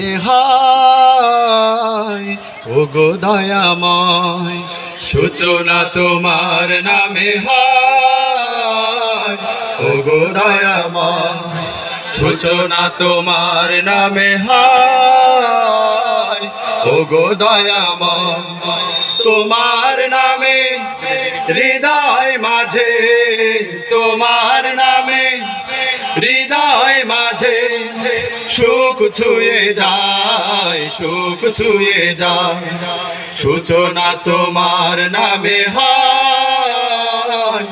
নামে হায় ও গো দয়াময়, সূচনা তোমার নামে হায় ও গো দয়াময়, সূচনা তোমার নামে হায় ও গো দয়াময়, তোমার নামে, হৃদয় মাঝে, তোমার নামে, হৃদয় সুখ ছুঁয়ে যায়, সুখ ছুঁয়ে যায়। সূচনা তোমার নামে হয়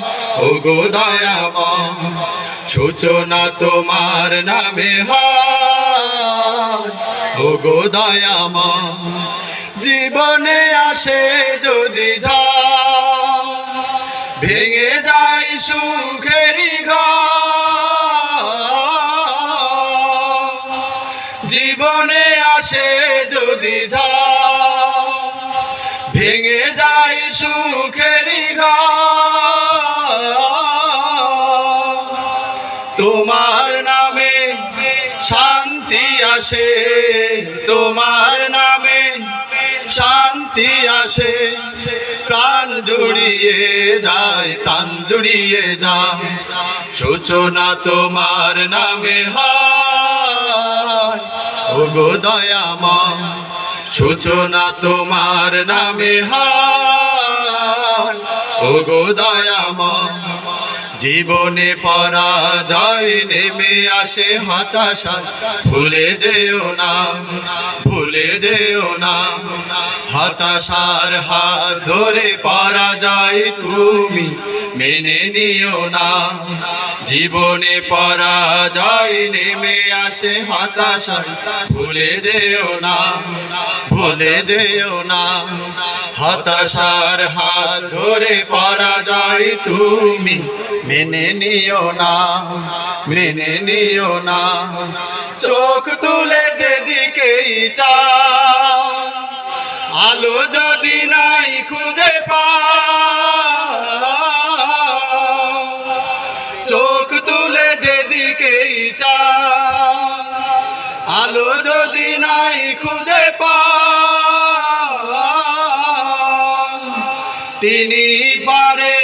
ও গো দয়াময়। সূচনা তোমার নামে হয় ও গো জীবনে আসে যদি ঝা, ভেঙে যায় সুখেরি ঘর। জীবনে আসে যদি ভেঙে যায় সুখেরই ঘর। তোমার নামে শান্তি আসে, তোমার নামে শান্তি আসে। প্রাণ জুড়িয়ে যায়, প্রাণ জুড়িয়ে যায়। সূচনা তোমার নামে হয়। ও গো দয়াময়, সূচনা তোমার নামে ওগো দয়া মা জীবনে জীবনে পরাজয় নেমে আসে হতাশা ভুলে দেও না। হতাশার হাত ধরে পারা যায় তুমি। মেনে নিও না, জীবনে পরাজয় নেমে আসে হতাশা ভুলে দেও না, ভুলে দেও না, হতাশার হাত ধরে পরাজয় তুমি। মেনে নিও না, মেনে নিও না, চোখ তুলে যেদিকেই চা আলো যদি নাই খুঁজে চোখ তুলে যেদিকেই চা আলো যদি নাই খুঁজে তিনি পারে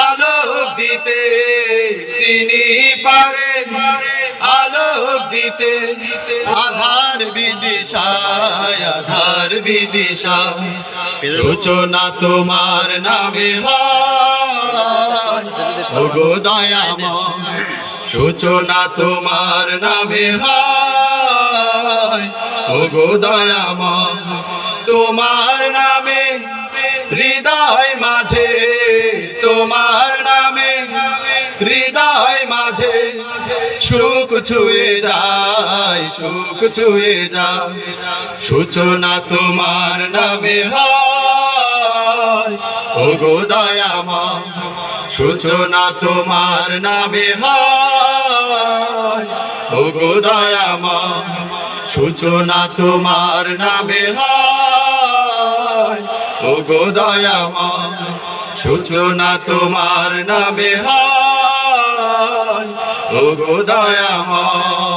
আলো দিতে, তিনি পারে আলোক দিতে। আধার বিদিশায় আধার বিদিশায় সূচনা তোমার নামে হয়। ও গো দয়াময়, সূচনা তোমার নামে হয়। ও গো দয়াময়, তোমার নামে, হৃদয় মাঝে তোমার নামে হৃদয় মাঝে সুখ ছুঁয়ে যায়, সুখ ছুঁয়ে যায়। সূচনা তোমার নামে হয়। ও গো দয়াময়, সূচনা তোমার নামে হয়। ও গো দয়াময়, সূচনা তোমার নামে হয়। ও গো দয়াময়, সূচনা তোমার নামে হয়। গো দয়াময়।